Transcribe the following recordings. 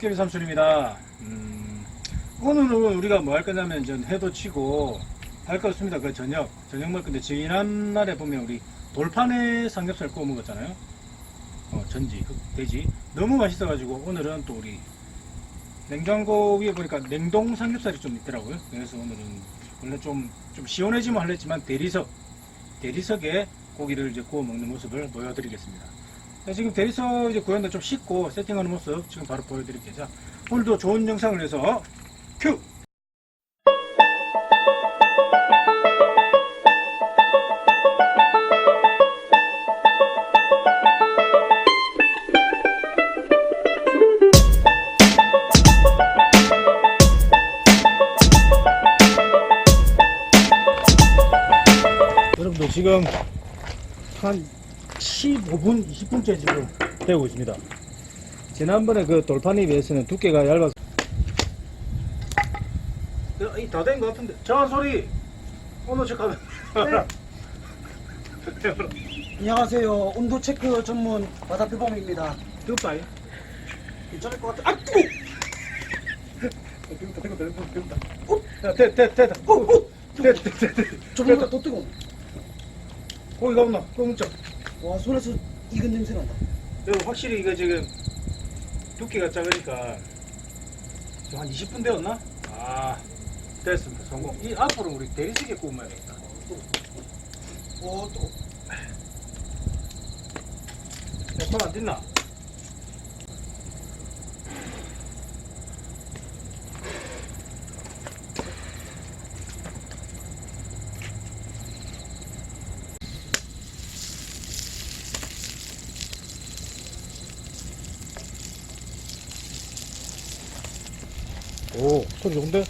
도깨비 삼촌입니다. 음, 오늘은 우리가 뭐 할 거냐면 전 해도 치고 할 거 없습니다. 그 저녁 저녁 먹을 건데 지난날에 보면 우리 돌판에 삼겹살 구워 먹었잖아요. 어, 전지 그 돼지. 너무 맛있어 가지고 오늘은 또 우리 냉장고 위에 보니까 냉동 삼겹살이 좀 있더라고요. 그래서 오늘은 원래 좀, 좀 시원해지면 할랬지만 대리석 대리석에 고기를 이제 구워 먹는 모습을 보여드리겠습니다 자, 지금 대리석 이제 구현도 좀 씻고 세팅하는 모습 지금 바로 보여드릴게요. 자, 오늘도 좋은 영상을 위해서 큐! 여러분들 지금 한 15분, 20분째 지금 되고 있습니다. 지난번에 그 돌판에 비해서는 두께가 얇아서 다 된 것 같은데 저 소리 오늘 잠깐만 안녕하세요. 온도 체크 전문 바다표범입니다. 뜨겁다 이. 괜찮을 것 같아. 아, 뜨거! 뜨겁다 뜨겁다 뜨겁다 뜨겁다 야, 됐, 됐, 됐다 어, 어! 됐, 됐, 됐, 됐. 저보다 더 뜨거워. 고기 가 없나? 그거 먹자 와, 손에서 익은 냄새 난다. 여러분 확실히 이거 지금 두께가 작으니까 지금 한 20분 되었나? 아 됐습니다 성공 이 앞으로 우리 대리석에 구우면 되겠다 오, 뜨거 손안 딨나? 오, 소리 좋은데?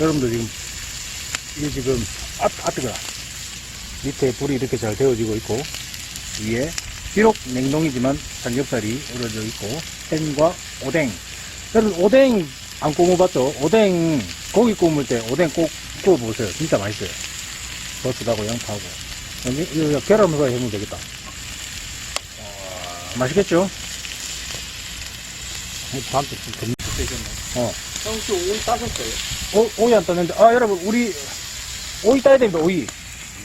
여러분들 지금 이게 지금 아, 아 뜨거워 밑에 불이 이렇게 잘 데워지고 있고 위에 비록 냉동이지만 삼겹살이 우러져 있고 햄과 오뎅. 여러분 오뎅 안 구워봤죠? 오뎅 고기 구울 때 오뎅 꼭 구워보세요. 진짜 맛있어요. 버스하고 양파하고. 여기 이거 계란 후라이 해보면 되겠다 맛있겠죠? 다음 주 좀, 되겠네. 어. 형, 혹시 오이 따셨어요? 오, 오이 안 땄는데, 아, 여러분, 우리, 오이 따야 됩니다, 오이.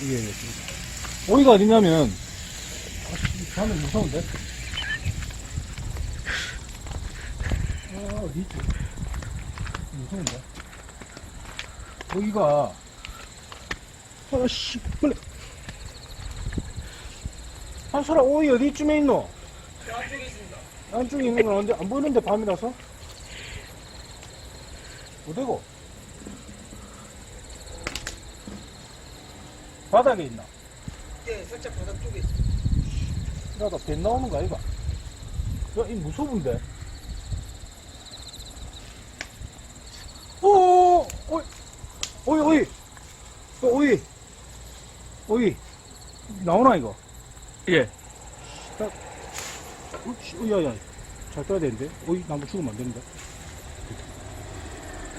예, 예. 오이가 어디냐면, 아, 가면 무서운데? 아, 어디 있지? 무서운데? 오이가, 아, 씨, 빨리. 한솔아, 오이 어디쯤에 있노? 안쪽에 있습니다. 안쪽에 있는 건 언제, 안 보이는데, 밤이라서? 어디고? 바닥에 있나? 네, 살짝 바닥 쪽에 있습니다. 야, 나배 나오는 거 아이가? 야, 이 무서운데? 오, 오이, 오이, 오이, 어, 오이, 오이, 나오나, 이거? 예. 어, 야, 야, 잘 떠야 되는데? 오이, 나무 죽으면 안 되는데?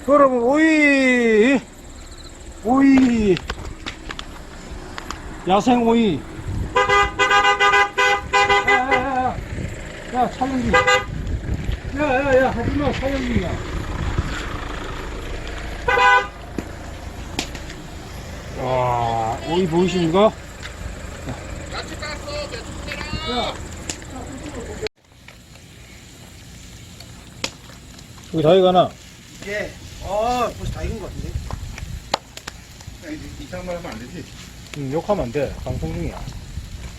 여러분, 오이, 오이, 야생 오이. 야, 야, 야, 야, 야, 촬영 중. 야, 야, 야, 하지 마, 촬영 중이야. 와, 오이 보이십니까? 야채 땄어, 야채 야, 여기 다 익어나? 예. 아, 벌써 다 익은 것 같은데? 이상만 하면 안 되지. 음, 욕하면 안 돼. 방송 중이야.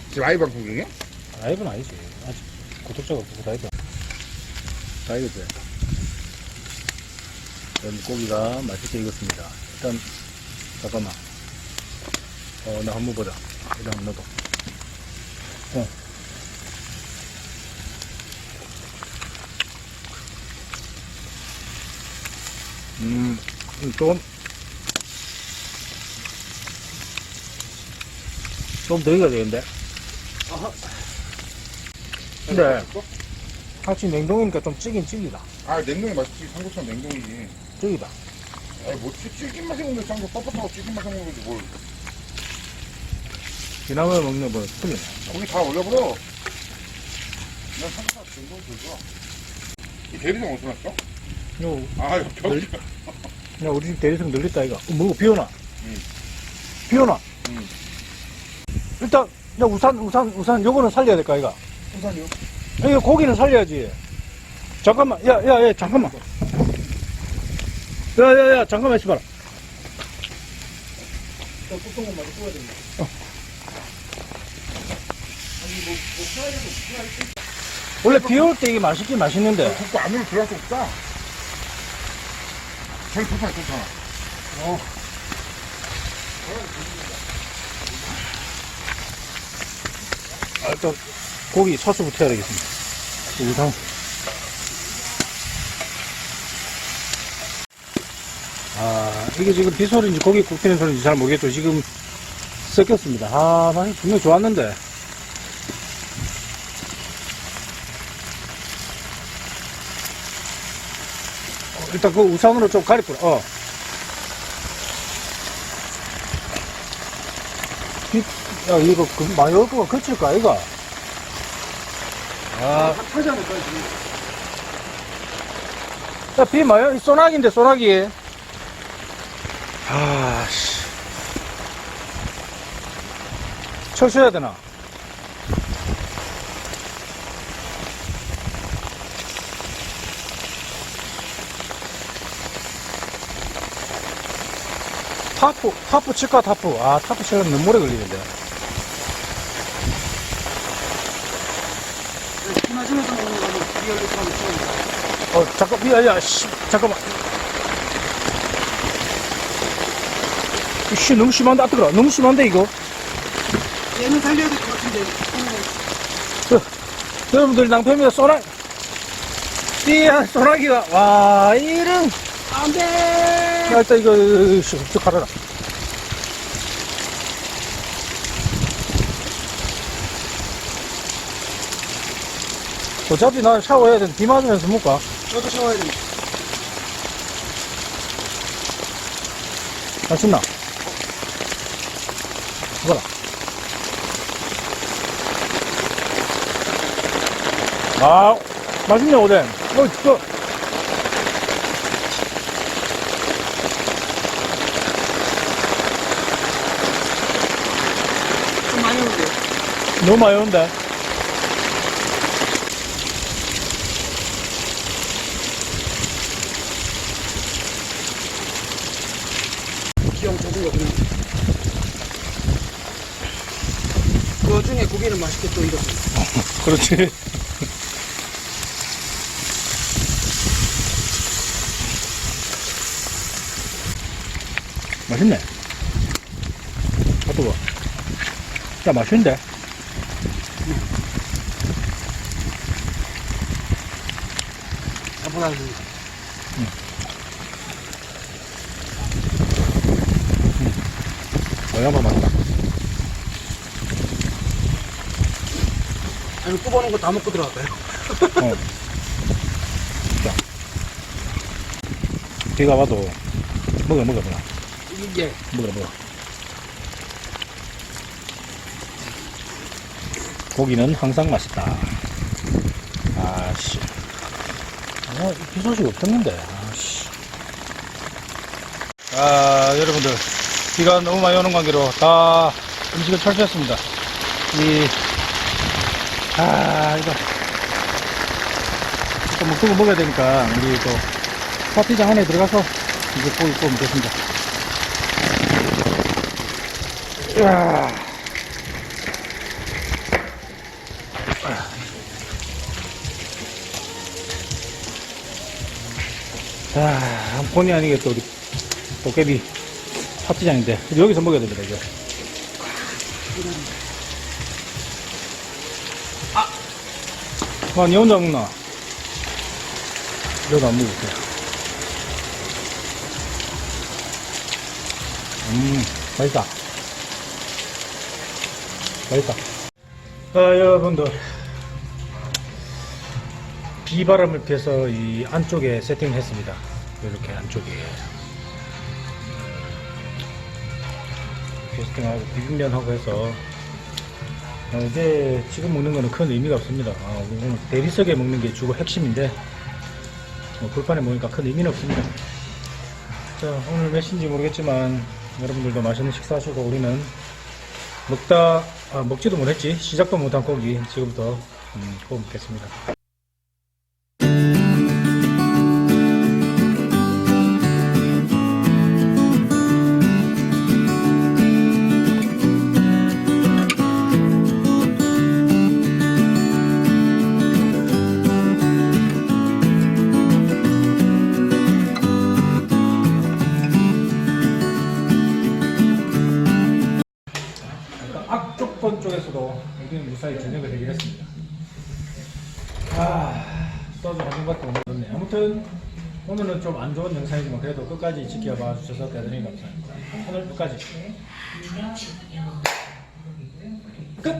지금 아이 방송 중이야? 라이브는 아니지. 아직 구독자가 없어서 라이브. 다 익었지? 일단 고기가 맛있게 익었습니다. 일단, 잠깐만. 어, 나 한번 보자. 일단 너도. 어. 음, 음, 좀, 좀더 익어야 되는데. 아하. 근데, 네, 확실히 냉동이니까 좀 찌긴 찌기다. 아, 냉동이 맛있지. 삼겹살 냉동이지. 찌기다. 아, 뭐, 찌- 튀긴 맛이 없는데 삼겹 뻣뻣하고 튀긴 맛이 없는 거지, 뭘. 지난번에 먹는 거 틀리네. 고기 다 올려버려. 난 삼겹살 냉동 들고. 이 대리점 어디서 났어? 요, 아 벽. 야, 우리 집 대리석 늘렸다, 이거. 어, 뭐고, 비 오나? 응. 비 오나? 응. 일단, 야, 우산, 우산, 우산, 요거는 살려야 될까, 이거? 우산이요? 이거 고기는 살려야지. 잠깐만, 야, 야, 야, 잠깐만. 야, 야, 야, 잠깐만 있어봐라. 저 뚜껑은 마저 뚫어야 됩니다. 원래 비 올 때 이게 맛있긴 맛있는데. 국도 안으로 들어갈 수 없다 저기 괜찮아 괜찮아 아, 일단, 고기 소스부터 해야 되겠습니다. 우선. 아, 이게 지금 비소리인지 고기 굽히는 소리인지 잘 모르겠죠. 지금 섞였습니다. 아, 맛이 분명히 좋았는데. 일단 그 우산으로 좀 가리꾸라. 어. 비, 야, 이거 그, 거가 그칠까, 이거? 아? 야, 비 마요? 이 소나기인데, 소나기. 아, 씨. 철수해야 되나? 타프, 타프 칠까, 타프. 아, 타프 치려면 너무 오래 걸리는데. 비 맞으면서 먹는 거는 비 열릴 거면 뚫어야 어, 잠깐, 야, 야, 씨, 잠깐만. 씨, 너무 심한데, 아, 뜨거라. 너무 심한데, 이거? 얘는 살려야 될 것 같은데. 여러분들, 낭패입니다. 소나, 이야, 소나기가, 와, 이런. 안 돼! 야, 일단 이거, 씨, 쭉 가라라. 어차피 난 샤워해야 되는데, 비 맞으면서 먹까? 저도 샤워해야 됩니다. 맛있나? 이거라. 아, 맛있네, 오뎅. 어, 저, 좀 많이 오는데. 너무 많이 온데. 기왕 적은 거 그냥. 그 와중에 고기는 맛있게 또 익었습니다. 그렇지. 맛있네. 아, 뜨거. 야, 맛있는데? 나보다 어, 양반 맛있다. 아니, 굽어놓은 거 다 먹고 들어갈까요? 어. 자. 비가 와도, 먹어, 먹어, 먹어. 예. 먹어, 먹어. 고기는 항상 맛있다. 아씨. 아, 비 소식 없었는데. 아씨. 아, 여러분들. 비가 너무 많이 오는 관계로 다 음식을 철수했습니다. 이, 아, 이거. 또 먹고 먹어야 되니까, 우리 또, 파티장 안에 들어가서 이제 고기 구우면 됐습니다. 이야. 아, 본의 아니게 또 우리 도깨비 파티장인데 여기서 먹어야 됩니다 이제. 아, 아, 니 혼자 먹나? 내가 안 먹을게. 음, 맛있다. 맛있다. 아, 여러분들. 비바람을 피해서 이 안쪽에 세팅을 했습니다. 이렇게 안쪽에. 세팅하고 비빔면하고 해서 아, 이제 지금 먹는 거는 큰 의미가 없습니다. 아, 오늘 대리석에 먹는 게 주로 핵심인데 뭐 불판에 먹으니까 큰 의미는 없습니다. 자 오늘 몇시인지 모르겠지만 여러분들도 맛있는 식사하시고 우리는 먹다 아, 먹지도 못했지 시작도 못한 고기 지금부터 음, 구워 먹겠습니다. 수도권 쪽에서도 우리는 무사히 진행을 되긴 했습니다. 아, 써서 가는 것도 어렵네. 아무튼 오늘은 좀 안 좋은 영상이지만 그래도 끝까지 지켜봐 주셔서 대단히 감사합니다. 오늘 끝까지. 네, 끝!